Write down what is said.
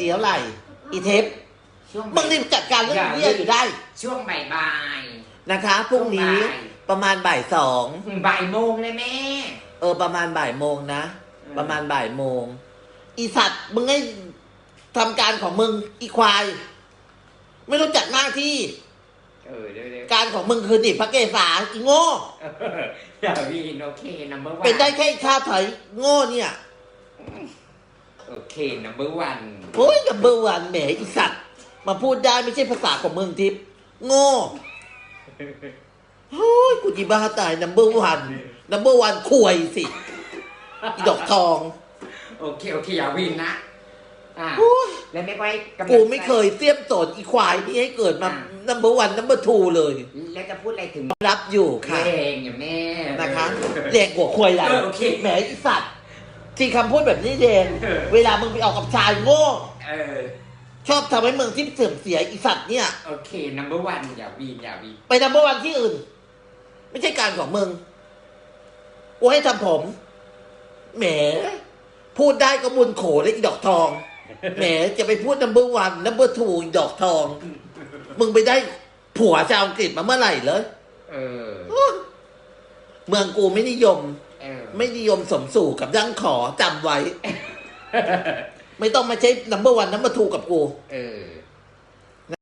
เดี๋ยวไหร่อีเทปช่วงมึงรีบจัดการเรื่องเนี้ยอยู่ได้ ช่วงบ่ายนะคะพรุ่งนี้บ่ายประมาณบ่ายสองๆบ่ายโมงเลยแม่ เออประมาณบ่ายโมงนะ อืม ประมาณบ่ายโมง อีสัตว์มึงให้ทำการของมึงอีควาย ไม่รู้จักหน้าที่ เออเดี๋ยวเดี๋ยวการของมึงคือดิพระเกศาอีโง่อย่าวีนโอเค number one เป็นได้แค่ชาติถอยโง่เนี่ย โอเค number one โอ้ยกับเบอร์วันแหมอีสัตว์ มาพูดได้ไม่ใช่ภาษาของมึงทิพย์โง่โอ้ยกูจีบ้าตายนัมเบอร์วันนัมเบอร์วันควยสิอีดอกทองโอเค โอเค อย่าวีนนะอ่าโอ้ยแล้วไม่ไว้ำลังกูไม่เคยเสียมโสนอีควายนี่ให้เกิดมานัมเบอร์วันนัมเบอร์ทูเลย แล้วจะพูดอะไรถึงรับอยู่ค่ะเพลงอย่าแม่นะคะเรียกหัวควายไหลเออโอเค แหมอีสัตว์ ที่คำพูดแบบนี้เดงเออเวลามึงไปออกกับชายโง่เออ ชอบทำให้เมืองที่เสื่อมเสียอีสัตว์เนี่ย โอเค number one อย่าวีนอย่าวีนไปนัมเบอร์วันที่อื่น ไม่ใช่การของมึงกูให้ทำผม แหม พูดได้ก็บุญโขเลยอีดอกทอง แหมจะไปพูดนัมเบอร์วันนัมเบอร์ทูอีดอกทอง มึงไปได้ผัวชาวอังกฤษมาเมื่อไหร่เลย เออ เมืองกูไม่นิยมเออ ไม่นิยมสมสู่กับดั้งขอจำไว้ ไม่ต้องมาใช้นัมเบอร์วันนัมเบอร์ทูกับกู เออ